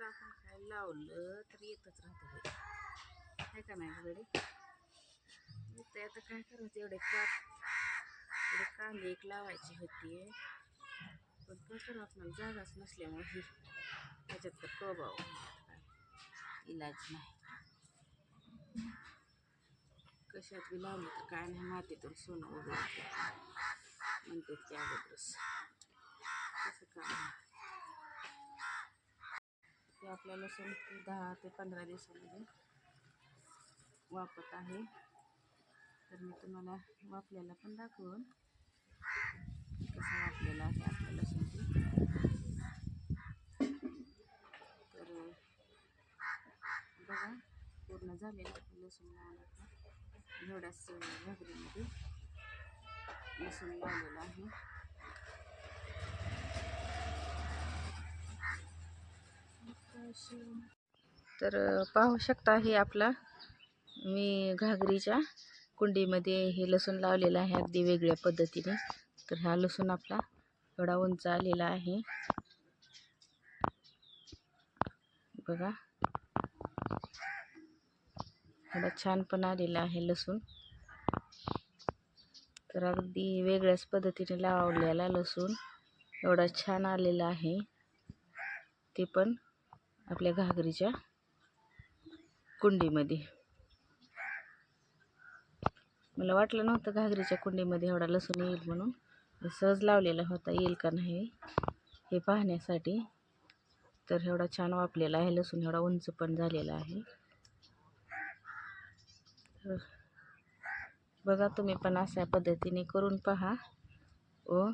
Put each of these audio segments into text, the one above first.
जर आपण खायला लावलं तर येतच राहतं काय का नाही गडी? ते आता काय करायचं? एवढे काप एवढे कांदे एक लावायची होती. पण काय करू आपल्याला जागाच नसल्यामुळे ही त्याच्यात तर प्रभाव इलाज नाही. कशात बी लावलं तर काय नाही मातीतून सोनं वगैरे. म्हणते त्या अगोदरच. कसं काम नाही. आपल्या लसूण दहा ते पंधरा दिवसामध्ये वापरत आहे. तर मी तुम्हाला वापल्याला पण दाखवून कसा वापलेला आहे आपल्या लसूण तर बघा पूर्ण झालेला आपण लसूण लावला एवढ्याच घागरीमध्ये लसूण लावलेलं आहे. तर पाहू शकता हे आपला मी घागरीच्या कुंडीमध्ये हे लसूण लावलेलं आहे अगदी वेगळ्या पद्धतीने. तर हा लसूण आपला एवढा उंच आलेला आहे. बघा. एवढा छान पण आलेला आहे लसूण. तर अगदी वेगळ्याच पद्धतीने लावलेला लसूण एवढा छान आलेला आहे. ते पण आपल्या घागरीच्या कुंडीमध्ये. मला वाटलं नव्हतं घागरीच्या कुंडीमध्ये एवढा लसूण येईल म्हणून. सहज लावलेला होता. येईल का नाही हे पाहण्यासाठी तर एवढा छान वापलेला आहे. लसूण एवढा उंच पण झालेला आहे. तर बघा तुम्ही पण अशा पद्धतीने करून पहा. व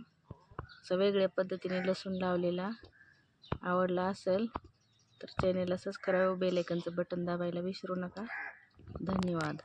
असं वेगळ्या पद्धतीने लसूण लावलेला आवडला असेल तर चॅनेलला सबस्क्राईब बेलायकनचं बटन दाबायला विसरू नका. धन्यवाद.